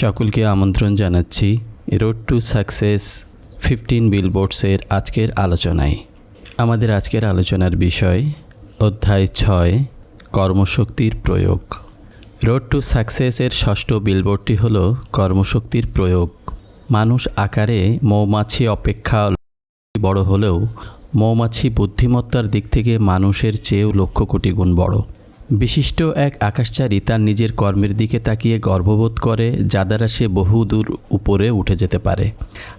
সকলকে আমন্ত্রণ জানাচ্ছি রোড টু সাকসেস ফিফটিন বিলবোর্ডসের আজকের আলোচনায়। আমাদের আজকের আলোচনার বিষয় অধ্যায় ছয়, কর্মশক্তির প্রয়োগ। রোড টু সাকসেসের ষষ্ঠ বিলবোর্ডটি হল কর্মশক্তির প্রয়োগ। মানুষ আকারে মৌমাছি অপেক্ষা বড় হলেও মৌমাছি বুদ্ধিমত্তার দিক থেকে মানুষের চেয়েও লক্ষ কোটি গুণ বড়। বিশিষ্ট এক আকাশচারী তার নিজের কর্মের দিকে তাকিয়ে গর্ববোধ করে, যা দ্বারা সে বহু দূর উপরে উঠে যেতে পারে।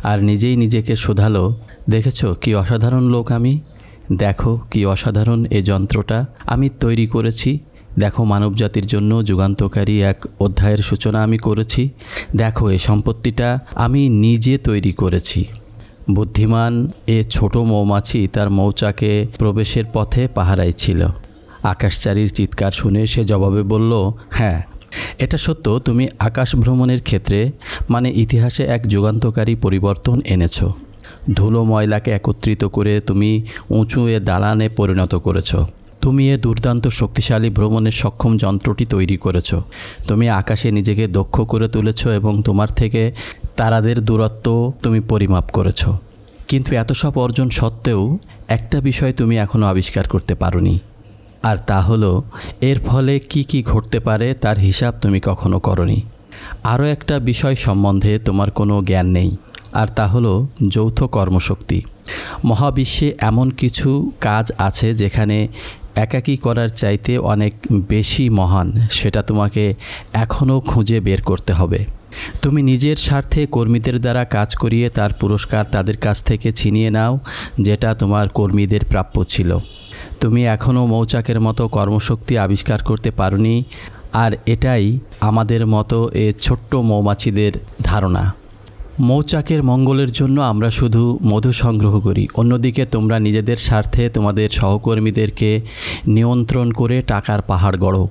আর নিজেই নিজেকে শোধালো, দেখেছ কি অসাধারণ লোক আমি? দেখো কি অসাধারণ এ যন্ত্রটা আমি তৈরি করেছি। দেখো মানবজাতির জন্য যুগান্তকারী এক অধ্যায়ের সূচনা আমি করেছি। দেখো এ সম্পত্তিটা আমি নিজে তৈরি করেছি। বুদ্ধিমান এ ছোট মৌমাছি তার মৌচাকে প্রবেশের পথে পাহারায় ছিল। আকাশচারীর চিৎকার শুনে সে জবাবে বলল হ্যাঁ এটা সত্য, তুমি আকাশ ভ্রমণের ক্ষেত্রে মানে ইতিহাসে এক যুগান্তকারী পরিবর্তন এনেছো। ধুলো ময়লাকে একত্রিত করে তুমি উঁচু এ দালানে পরিণত করেছ। তুমি এ দুর্দান্ত শক্তিশালী ভ্রমণের সক্ষম যন্ত্রটি তৈরি করেছ। তুমি আকাশে নিজেকে দক্ষ করে তুলেছ এবং তোমার থেকে তারাদের দূরত্ব তুমি পরিমাপ করেছ। কিন্তু এত সব অর্জন সত্ত্বেও একটা বিষয় তুমি এখনও আবিষ্কার করতে পারোনি। আর তা হলো, এর ফলে কি কি ঘটতে পারে তার হিসাব তুমি কখনো করনি। আরও একটা বিষয় সম্বন্ধে তোমার কোনো জ্ঞান নেই, আর তা হলো যৌথ কর্মশক্তি। মহাবিশ্বে এমন কিছু কাজ আছে যেখানে একাকী করার চাইতে অনেক বেশি মহান, সেটা তোমাকে এখনও খুঁজে বের করতে হবে। তুমি নিজের স্বার্থে কর্মীদের দ্বারা কাজ করিয়ে তার পুরস্কার তাদের কাছ থেকে ছিনিয়ে নাও, যেটা তোমার কর্মীদের প্রাপ্য ছিল। তুমি এখনও মৌচাকের মতো কর্মশক্তি আবিষ্কার করতে পারোনি, আর এটাই আমাদের মতো এ ছোট্ট মৌমাছিদের ধারণা। মৌচাকের মঙ্গলের জন্য আমরা শুধু মধু সংগ্রহ করি, অন্যদিকে তোমরা নিজেদের স্বার্থে তোমাদের সহকর্মীদেরকে নিয়ন্ত্রণ করে টাকার পাহাড় গড়ো।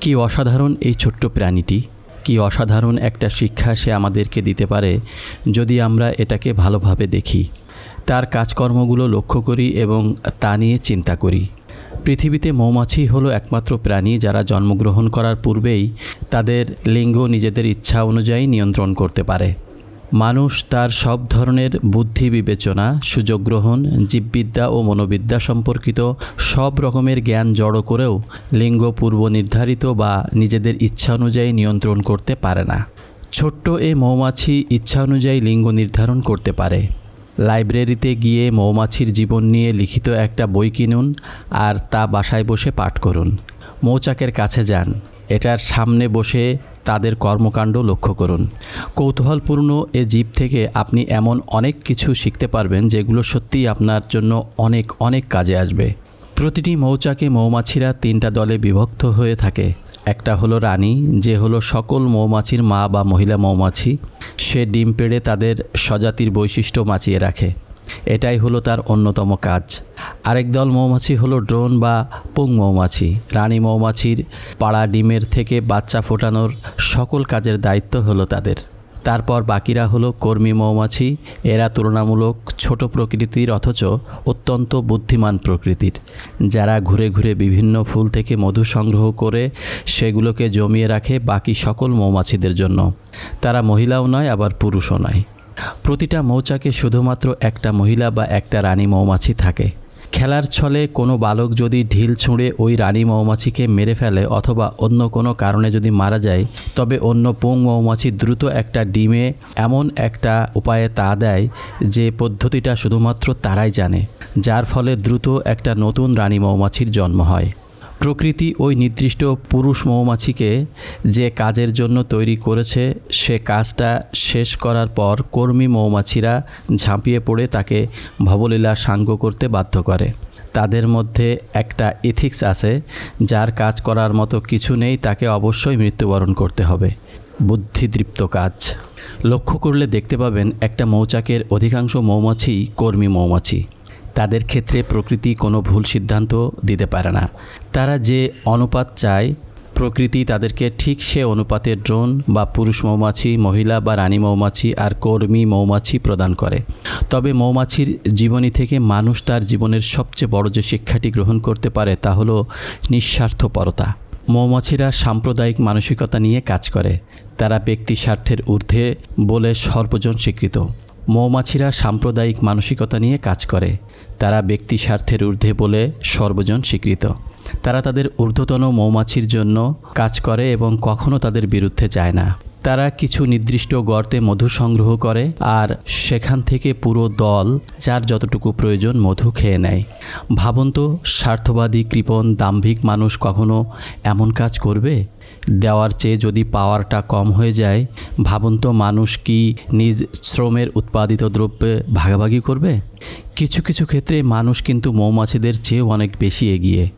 কি অসাধারণ এই ছোট্ট প্রাণীটি, কি অসাধারণ একটা শিক্ষা সে আমাদেরকে দিতে পারে যদি আমরা এটাকে ভালোভাবে দেখি। তার কাজকর্মগুলো লক্ষ্য করি এবং তা নিয়ে চিন্তা করি। পৃথিবীতে মৌমাছি হলো একমাত্র প্রাণী যারা জন্মগ্রহণ করার পূর্বেই তাদের লিঙ্গ নিজেদের ইচ্ছা অনুযায়ী নিয়ন্ত্রণ করতে পারে। মানুষ তার সব ধরনের বুদ্ধি বিবেচনা, সুযোগ গ্রহণ, জীববিদ্যা ও মনোবিদ্যা সম্পর্কিত সব রকমের জ্ঞান জড়ো করেও লিঙ্গ পূর্ব নির্ধারিত বা নিজেদের ইচ্ছা অনুযায়ী নিয়ন্ত্রণ করতে পারে না। ছোট্ট এ মৌমাছি ইচ্ছা অনুযায়ী লিঙ্গ নির্ধারণ করতে পারে। লাইব্রেরিতে গিয়ে মৌমাছির জীবন নিয়ে লিখিত একটা বই কিনুন আর তা বাসায় বসে পাঠ করুন। মৌচাকের কাছে যান। এটার সামনে বসে তাদের কর্মকাণ্ড লক্ষ্য করুন। কৌতূহলপূর্ণ এ জীব থেকে আপনি এমন অনেক কিছু শিখতে পারবেন যেগুলো সত্যিই আপনার জন্য অনেক অনেক কাজে আসবে। প্রতিটি মৌচাকে মৌমাছিরা তিনটা দলে বিভক্ত হয়ে থাকে। একটা হলো রানী, যে হলো সকল মৌমাছির মা বা মহিলা মৌমাছি। সে ডিম পেড়ে তাদের স্বজাতির বৈশিষ্ট্য বাঁচিয়ে রাখে। এটাই হলো তার অন্যতম কাজ। আরেক দল মৌমাছি হলো ড্রোন বা পুং মৌমাছি। রানী মৌমাছির পাড়া ডিমের থেকে বাচ্চা ফোটানোর সকল কাজের দায়িত্ব হলো তাদের। তারপর বাকিরা হলো কর্মী মৌমাছি। এরা তুলনামূলক ছোট প্রকৃতির অথচ অত্যন্ত বুদ্ধিমান প্রকৃতির। যারা ঘুরে ঘুরে বিভিন্ন ফুল থেকে মধু সংগ্রহ করে সেগুলোকে জমিয়ে রাখে বাকি সকল মৌমাছিদের জন্য। তারা মহিলাও নয়, আবার পুরুষও নয়। প্রতিটা মৌচাকে শুধুমাত্র একটা মহিলা বা একটা রানী মৌমাছি থাকে। খেলার ছলে কোনো বালক যদি ঢিল ছুঁড়ে ওই রানী মৌমাছিকে মেরে ফেলে অথবা অন্য কোনো কারণে যদি মারা যায়, তবে অন্য পুং মৌমাছি দ্রুত একটা ডিমে এমন একটা উপায়ে তা দেয় যে পদ্ধতিটা শুধুমাত্র তারাই জানে, যার ফলে দ্রুত একটা নতুন রানী মৌমাছির জন্ম হয়। প্রকৃতি ওই নির্দিষ্ট পুরুষ মৌমাছিকে যে কাজের জন্য তৈরি করেছে, সে কাজটা শেষ করার পর কর্মী মৌমাছিরা ঝাঁপিয়ে পড়ে তাকে ভবলীলা সাঙ্গ করতে বাধ্য করে। তাদের মধ্যে একটা ইথিক্স আছে, যার কাজ করার মতো কিছু নেই, তাকে অবশ্যই মৃত্যুবরণ করতে হবে। বুদ্ধিদৃপ্ত কাজ। লক্ষ্য করলে দেখতে পাবেন একটা মৌচাকের অধিকাংশ মৌমাছি কর্মী মৌমাছি। তাদের ক্ষেত্রে প্রকৃতি কোনো ভুল সিদ্ধান্ত দিতে পারে না। তারা যে অনুপাত চায়, প্রকৃতি তাদেরকে ঠিক সে অনুপাতে ড্রোন বা পুরুষ মৌমাছি, মহিলা বা রানী মৌমাছি আর কর্মী মৌমাছি প্রদান করে। তবে মৌমাছির জীবনী থেকে মানুষ তার জীবনের সবচেয়ে বড় যে শিক্ষাটি গ্রহণ করতে পারে তা হলো নিঃস্বার্থপরতা। মৌমাছিরা সাম্প্রদায়িক মানসিকতা নিয়ে কাজ করে। তারা ব্যক্তি স্বার্থের ঊর্ধ্বে বলে সর্বজন স্বীকৃত। মৌমাছিরা সাম্প্রদায়িক মানসিকতা নিয়ে কাজ করে। তারা ব্যক্তি স্বার্থের ঊর্ধ্বে বলে সর্বজন স্বীকৃত। তারা তাদের ঊর্ধ্বতন মৌমাছির জন্য কাজ করে এবং কখনো তাদের বিরুদ্ধে যায় না। তারা কিছু নির্দিষ্ট গর্তে মধু সংগ্রহ করে আর সেখান থেকে পুরো দল, যার যতটুকু প্রয়োজন মধু খেয়ে নেয়। ভাবুন তো, স্বার্থবাদী, কৃপণ, দাম্ভিক মানুষ কখনো এমন কাজ করবে? দেওয়ার চেয়ে যদি পাওয়ারটা কম হয়ে যায়, ভাবুন তো মানুষ কি নিজ শ্রমের উৎপাদিত দ্রব্যে ভাগাভাগি করবে? কিছু কিছু ক্ষেত্রে মানুষ কিন্তু মৌমাছিদের চেয়েও অনেক বেশি এগিয়ে।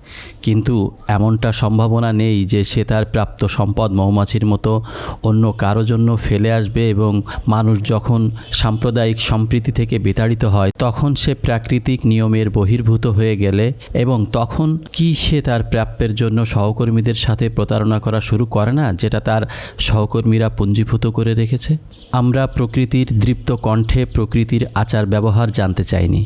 কিন্তু এমনটা সম্ভাবনা নেই যে সে তার প্রাপ্ত সম্পদ মৌমাছির মতো অন্য কারও জন্য ফেলে আসবে এবং মানুষ যখন সাম্প্রদায়িক সম্প্রীতি থেকে বিতাড়িত হয়, তখন সে প্রাকৃতিক নিয়মের বহির্ভূত হয়ে গেলে এবং তখন কি সে তার প্রাপ্যের জন্য সহকর্মীদের সাথে প্রতারণা করা শুরু করে না, যেটা তার সহকর্মীরা পুঞ্জীভূত করে রেখেছে? আমরা প্রকৃতির দৃপ্ত কণ্ঠে প্রকৃতির আচার ব্যবহার জানতে চাইনি।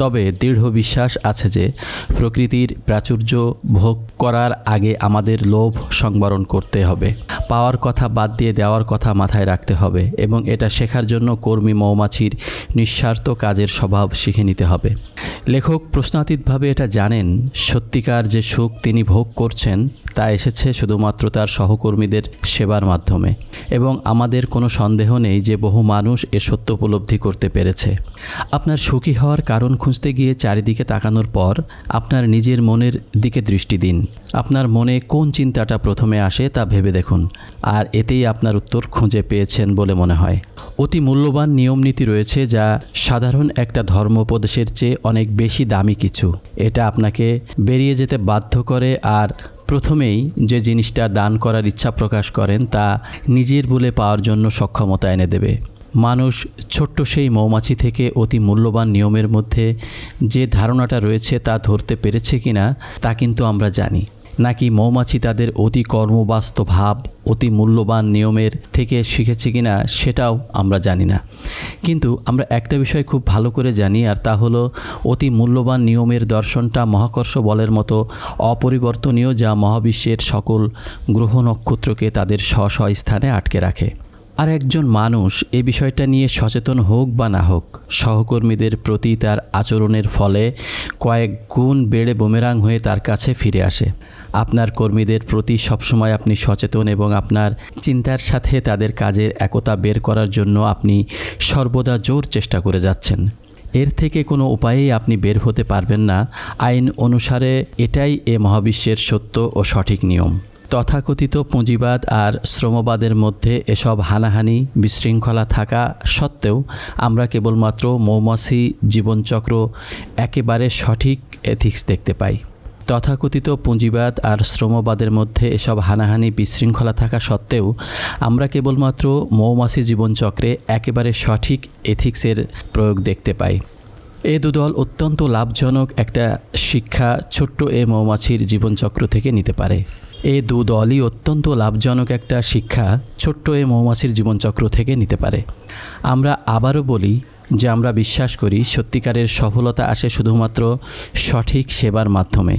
তবে দৃঢ় বিশ্বাস আছে যে প্রকৃতির প্রাচুর্য ভোগ করার আগে আমাদের লোভ সংবরণ করতে হবে। পাওয়ার কথা বাদ দিয়ে দেওয়ার কথা মাথায় রাখতে হবে এবং এটা শেখার জন্য কর্মী মৌমাছির নিঃস্বার্থ কাজের স্বভাব শিখে নিতে হবে। লেখক প্রশ্নাতীতভাবে এটা জানেন, সত্যিকার যে সুখ তিনি ভোগ করছেন তা এসেছে শুধুমাত্র তার সহকর্মীদের সেবার মাধ্যমে এবং আমাদের কোনো সন্দেহ নেই যে বহু মানুষ এ সত্য উপলব্ধি করতে পেরেছে। আপনার সুখী হওয়ার কারণ খুঁজতে গিয়ে চারিদিকে তাকানোর পর আপনার নিজের মনের দিকে দৃষ্টি দিন। আপনার মনে কোন চিন্তাটা প্রথমে আসে তা ভেবে দেখুন, আর এতেই আপনার উত্তর খুঁজে পেয়েছেন বলে মনে হয়। অতি মূল্যবান নিয়মনীতি রয়েছে যা সাধারণ একটা ধর্মোপদেশের চেয়ে অনেক বেশি দামি কিছু। এটা আপনাকে বেরিয়ে যেতে বাধ্য করে, আর প্রথমেই যে জিনিসটা দান করার ইচ্ছা প্রকাশ করেন তা নিজের বলে পাওয়ার জন্য সক্ষমতা এনে দেবে। মানুষ ছোট্ট সেই মৌমাছি থেকে অতি মূল্যবান নিয়মের মধ্যে যে ধারণাটা রয়েছে তা ধরতে পেরেছে কিনা তা কিন্তু আমরা জানি। নাকি মৌমাছি তাদের অতি কর্মবাস্ত ভাব, অতি মূল্যবান নিয়মের থেকে শিখেছে কিনা সেটাও আমরা জানি না। কিন্তু আমরা একটা বিষয় খুব ভালো করে জানি, আর তা হলো অতি মূল্যবান নিয়মের দর্শনটা মহাকর্ষ বলের মতো অপরিবর্তনীয় যা মহাবিশ্বের সকল গ্রহ নক্ষত্রকে তাদের স্ব স্থানে আটকে রাখে। আর একজন মানুষ এ বিষয়টা নিয়ে সচেতন হোক বা না হোক, সহকর্মীদের প্রতি তার আচরণের ফলে কয়েক গুণ বেড়ে বোমেরাং হয়ে তার কাছে ফিরে আসে। আপনার কর্মীদের প্রতি সবসময় আপনি সচেতন এবং আপনার চিন্তার সাথে তাদের কাজের একতা বের করার জন্য আপনি সর্বদা জোর চেষ্টা করে যাচ্ছেন। এর থেকে কোনো উপায়েই আপনি বের হতে পারবেন না। আইন অনুসারে এটাই এ মহাবিশ্বের সত্য ও সঠিক নিয়ম। তথাকথিত পুঁজিবাদ আর শ্রমবাদের মধ্যে এসব হানাহানি বিশৃঙ্খলা থাকা সত্ত্বেও আমরা কেবলমাত্র মৌমাছি জীবনচক্র একেবারে সঠিক এথিক্স দেখতে পাই। তথাকথিত পুঁজিবাদ আর শ্রমবাদের মধ্যে এসব হানাহানি বিশৃঙ্খলা থাকা সত্ত্বেও আমরা কেবলমাত্র মৌমাছি জীবনচক্রে একেবারে সঠিক এথিক্সের প্রয়োগ দেখতে পাই। এ দুদল অত্যন্ত লাভজনক একটা শিক্ষা ছোট্ট এ মৌমাছির জীবনচক্র থেকে নিতে পারে। এ দু দলই অত্যন্ত লাভজনক একটা শিক্ষা ছোট্ট এ মৌমাছির জীবনচক্র থেকে নিতে পারে। আমরা আবারও বলি যে আমরা বিশ্বাস করি সত্যিকারের সফলতা আসে শুধুমাত্র সঠিক সেবার মাধ্যমে।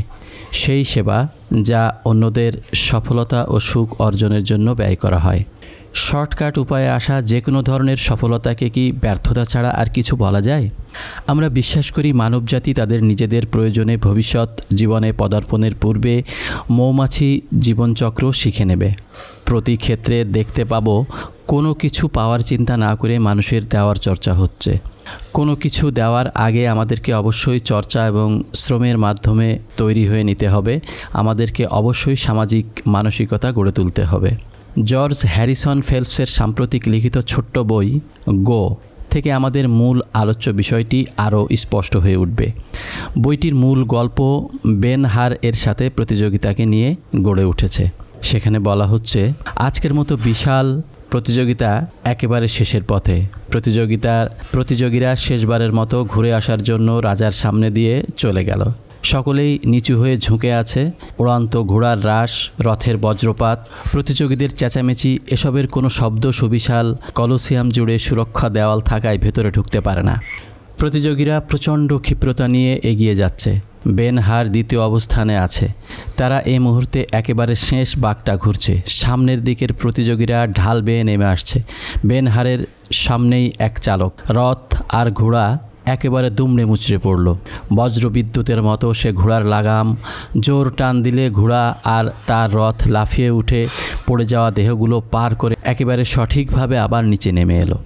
সেই সেবা যা অন্যদের সফলতা ও সুখ অর্জনের জন্য ব্যয় করা হয়। শর্টকাট উপায়ে আসা যে কোনো ধরনের সফলতাকে কি ব্যর্থতা ছাড়া আর কিছু বলা যায়? আমরা বিশ্বাস করি মানবজাতি তাদের নিজেদের প্রয়োজনে ভবিষ্যৎ, জীবনে পদার্পণের পূর্বে মৌমাছি জীবনচক্র শিখে নেবে। প্রতি ক্ষেত্রে দেখতে পাবো, কোনো কিছু পাওয়ার চিন্তা না করে মানুষের দেওয়ার চর্চা হচ্ছে। কোনো কিছু দেওয়ার আগে আমাদেরকে অবশ্যই চর্চা এবং শ্রমের মাধ্যমে তৈরি হয়ে নিতে হবে। আমাদেরকে অবশ্যই সামাজিক, মানসিকতা গড়ে তুলতে হবে। জর্জ হ্যারিসন ফেলপসের সাম্প্রতিক লিখিত ছোট্ট বই গো থেকে আমাদের মূল আলোচ্য বিষয়টি আরও স্পষ্ট হয়ে উঠবে। বইটির মূল গল্প বেন হার এর সাথে প্রতিযোগিতাকে নিয়ে গড়ে উঠেছে। সেখানে বলা হচ্ছে, আজকের মতো বিশাল প্রতিযোগিতা একেবারে শেষের পথে। প্রতিযোগিতার প্রতিযোগীরা শেষবারের মতো ঘুরে আসার জন্য রাজার সামনে দিয়ে চলে গেল। সকলেই নিচু হয়ে ঝুঁকে আছে। উড়ান্ত ঘোড়ার রাস, রথের বজ্রপাত, প্রতিযোগীদের চেঁচামেচি, এসবের কোনো শব্দ, সুবিশাল, কলোসিয়াম জুড়ে সুরক্ষা দেওয়াল থাকায় ভেতরে ঢুকতে পারে না। প্রতিযোগীরা প্রচণ্ড ক্ষিপ্রতা নিয়ে এগিয়ে যাচ্ছে। বেনহার দ্বিতীয় অবস্থানে আছে। তারা এই মুহূর্তে একেবারে শেষ বাঘটা ঘুরছে। সামনের দিকের প্রতিযোগীরা ঢাল বেয়ে নেমে আসছে। বেন হারের সামনেই এক চালক। রথ আর ঘোড়া একেবারে দুমড়ে মুচড়ে পড়ল। বজ্র বিদ্যুতের মতো সে ঘোড়ার লাগাম, জোর টান দিলে ঘোড়া আর তার রথ লাফিয়ে উঠে পড়ে যাওয়া দেহগুলো পার করে একেবারে সঠিকভাবে আবার নিচে নেমে এলো।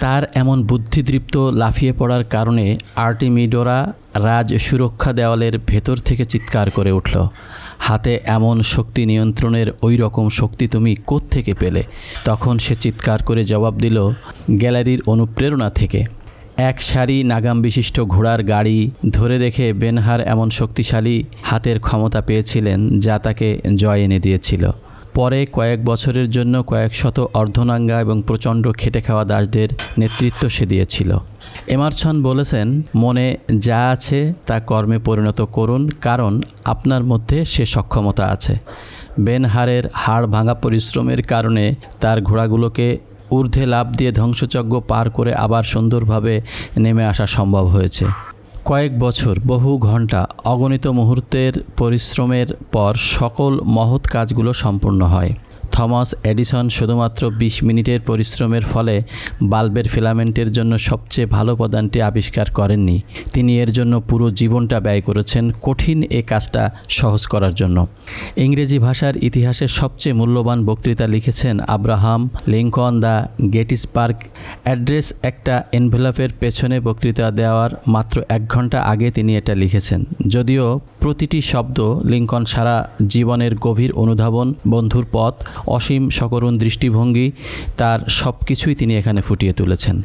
তার এমন বুদ্ধিদৃপ্ত লাফিয়ে পড়ার কারণে আর্টিমিডোরা রাজ সুরক্ষা দেওয়ালের ভেতর থেকে চিৎকার করে উঠল। হাতে এমন শক্তি নিয়ন্ত্রণের ওই রকম শক্তি তুমি থেকে পেলে? তখন সে চিৎকার করে জবাব দিল, গ্যালারির অনুপ্রেরণা থেকে। এক সারি নাগাম বিশিষ্ট ঘোড়ার গাড়ি ধরে রেখে বেনহার এমন শক্তিশালী হাতের ক্ষমতা পেয়েছিলেন যা তাকে জয় এনে দিয়েছিল। পরে কয়েক বছরের জন্য কয়েক শত অর্ধনাঙ্গা এবং প্রচণ্ড খেটে খাওয়া দাসদের নেতৃত্ব সে দিয়েছিল। এমারসন বলেছেন, মনে যা আছে তা কর্মে পরিণত করুন, কারণ আপনার মধ্যে সে সক্ষমতা আছে। বেনহারের হাড় ভাঙা পরিশ্রমের কারণে তার ঘোড়াগুলোকে ঊর্ধ্বে লাভ দিয়ে ধ্বংসযজ্ঞ পার করে আবার সুন্দরভাবে নেমে আসা সম্ভব হয়েছে। কয়েক বছর, বহু ঘণ্টা অগণিত মুহূর্তের পরিশ্রমের পর সকল মহৎ কাজগুলো সম্পূর্ণ হয়। থমাস এডিসন শুধুমাত্র ২০ মিনিটের পরিশ্রমের ফলে বাল্বের ফিলামেন্টের জন্য সবচেয়ে ভালো উপাদানটি আবিষ্কার করেননি। তিনি এর জন্য পুরো জীবনটা ব্যয় করেছেন কঠিন এ কাজটা সহজ করার জন্য। ইংরেজি ভাষার ইতিহাসে সবচেয়ে মূল্যবান বক্তৃতা লিখেছেন Abraham Lincoln the Gettysburg. Address একটা এনভেলপের পেছনে বক্তৃতা দেওয়ার মাত্র এক ঘণ্টা আগে তিনি এটা লিখেছেন। যদিও প্রতিটি শব্দ লিঙ্কন সারা জীবনের গভীর অনুধাবন বন্ধুর পথ অসীম সকরুণ দৃষ্টিভঙ্গি তার সব কিছুই তিনি এখানে ফুটিয়ে তুলেছেন।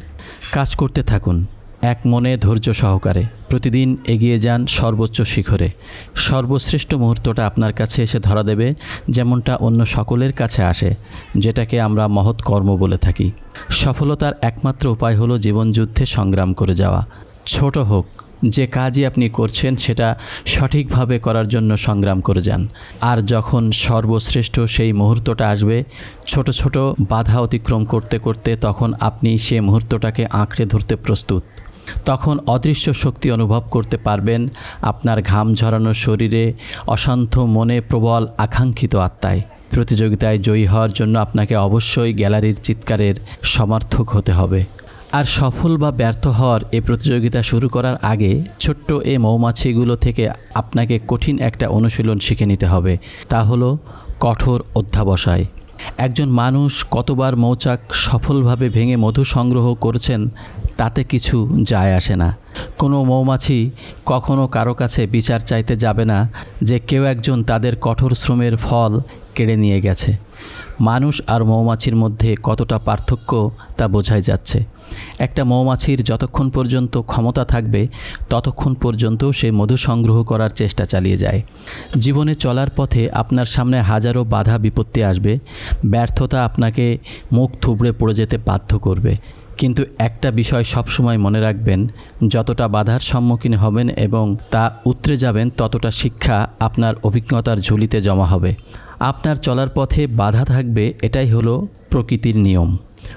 কাজ করতে থাকুন, এক মনে ধৈর্য সহকারে। প্রতিদিন এগিয়ে যান সর্বোচ্চ শিখরে। সর্বশ্রেষ্ঠ মুহূর্তটা আপনার কাছে এসে ধরা দেবে, যেমনটা অন্য সকলের কাছে আসে, যেটাকে আমরা মহৎ কর্ম বলে থাকি। সফলতার একমাত্র উপায় হলো জীবনযুদ্ধে সংগ্রাম করে যাওয়া। ছোট হোক যে কাজই আপনি করছেন সেটা সঠিকভাবে করার জন্য সংগ্রাম করে যান। আর যখন সর্বশ্রেষ্ঠ সেই মুহূর্তটা আসবে, ছোট ছোট বাধা অতিক্রম করতে করতে তখন আপনি সে মুহূর্তটাকে আঁকড়ে ধরতে প্রস্তুত। তখন অদৃশ্য শক্তি অনুভব করতে পারবেন আপনার ঘাম ঝরানো শরীরে অশান্ত মনে প্রবল আকাঙ্ক্ষিত আত্মায়। প্রতিযোগিতায় জয়ী হওয়ার জন্য আপনাকে অবশ্যই গ্যালারির চিৎকারের সমর্থক হতে হবে। আর সফল বা ব্যর্থ হওয়ার এই প্রতিযোগিতা শুরু করার আগে ছোট্ট এই মৌমাছিগুলো থেকে আপনাকে কঠিন একটা অনুশীলন শিখে নিতে হবে। তা হলো কঠোর অধ্যাবসায়। একজন মানুষ কতবার মৌচাক সফলভাবে ভেঙে মধু সংগ্রহ করছেন তাতে কিছু যায় আসে না। কোনো মৌমাছি কখনো কারও কাছে বিচার চাইতে যাবে না যে কেউ একজন তাদের কঠোর শ্রমের ফল কেড়ে নিয়ে গেছে। মানুষ আর মৌমাছির মধ্যে কতটা পার্থক্য তা বোঝাই যাচ্ছে। একটা মৌমাছির যতক্ষণ পর্যন্ত ক্ষমতা থাকবে, ততক্ষণ পর্যন্ত সে মধু সংগ্রহ করার চেষ্টা চালিয়ে যায়। জীবনে চলার পথে আপনার সামনে হাজারো বাধা বিপত্তি আসবে, ব্যর্থতা আপনাকে মুখ থুবড়ে পড়ে যেতে বাধ্য করবে। কিন্তু একটা বিষয় সবসময় মনে রাখবেন, যতটা বাধার সম্মুখীন হবেন এবং তা উতরে যাবেন, ততটা শিক্ষা আপনার অভিজ্ঞতার ঝুলিতে জমা হবে। আপনার চলার পথে বাধা থাকবে, এটাই হলো প্রকৃতির নিয়ম।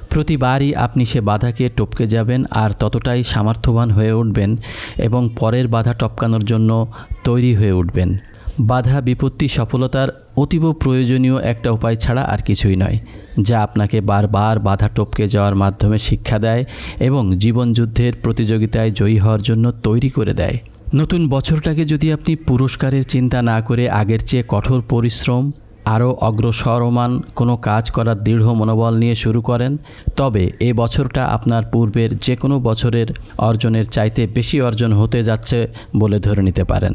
প্রতিবারই আপনি সে বাধাকে টপকে যাবেন আর ততটাই সামর্থ্যবান হয়ে উঠবেন এবং পরের বাধা টপকানোর জন্য তৈরি হয়ে উঠবেন। বাধা, বিপত্তি, সফলতার অতীব প্রয়োজনীয় একটা উপায় ছাড়া আর কিছুই নয়, যা আপনাকে বারবার বাধা টপকে যাওয়ার মাধ্যমে শিক্ষা দেয় এবং জীবনযুদ্ধের প্রতিযোগিতায় জয়ী হওয়ার জন্য তৈরি করে দেয়। নতুন বছরটাকে যদি আপনি পুরস্কারের চিন্তা না করে আগের চেয়ে কঠোর পরিশ্রম আরও অগ্রসরমান কোনো কাজ করার দৃঢ় মনোবল নিয়ে শুরু করেন, তবে এ বছরটা আপনার পূর্বের যে কোনো বছরের অর্জনের চাইতে বেশি অর্জন হতে যাচ্ছে বলে ধরে নিতে পারেন।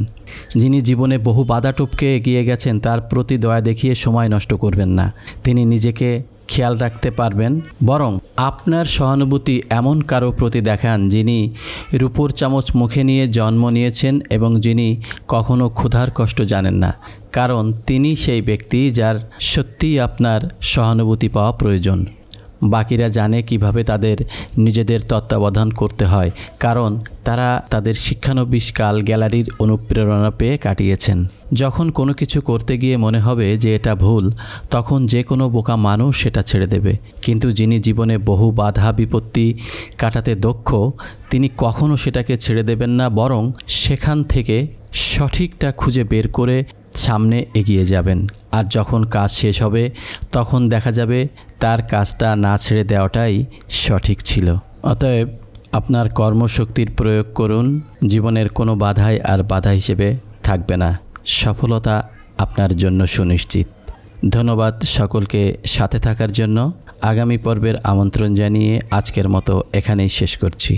যিনি জীবনে বহু বাধা টপকে এগিয়ে গেছেন, তার প্রতি দয়া দেখিয়ে সময় নষ্ট করবেন না। তিনি নিজেকে খেয়াল রাখতে পারবেন, বরং আপনার সহানুভূতি এমন কারও প্রতি দেখান যিনি রূপোর চামচ মুখে নিয়ে জন্ম নিয়েছেন এবং যিনি কখনো ক্ষুধার কষ্ট জানেন না। কারণ তিনি সেই ব্যক্তি যার সত্যিই আপনার সহানুভূতি পাওয়া প্রয়োজন। বাকিরা জানে কীভাবে তাদের নিজেদের তত্ত্বাবধান করতে হয়, কারণ তারা তাদের শিক্ষানবিশকাল গ্যালারির অনুপ্রেরণা পেয়ে কাটিয়েছেন। যখন কোনো কিছু করতে গিয়ে মনে হবে যে এটা ভুল, তখন যে কোনো বোকা মানুষ সেটা ছেড়ে দেবে। কিন্তু যিনি জীবনে বহু বাধা বিপত্তি কাটাতে দক্ষ, তিনি কখনও সেটাকে ছেড়ে দেবেন না, বরং সেখান থেকে সঠিকটা খুঁজে বের করে সামনে এগিয়ে যাবেন। আর যখন কাজ শেষ হবে, তখন দেখা যাবে তার কাজটা না ছেড়ে দেওয়াটাই সঠিক ছিল। অতএব আপনার কর্মশক্তির প্রয়োগ করুন, জীবনের কোনো বাধাই আর বাধা হিসেবে থাকবে না। সফলতা আপনার জন্য সুনিশ্চিত। ধন্যবাদ সকলকে সাথে থাকার জন্য। আগামী পর্বের আমন্ত্রণ জানিয়ে আজকের মতো এখানেই শেষ করছি।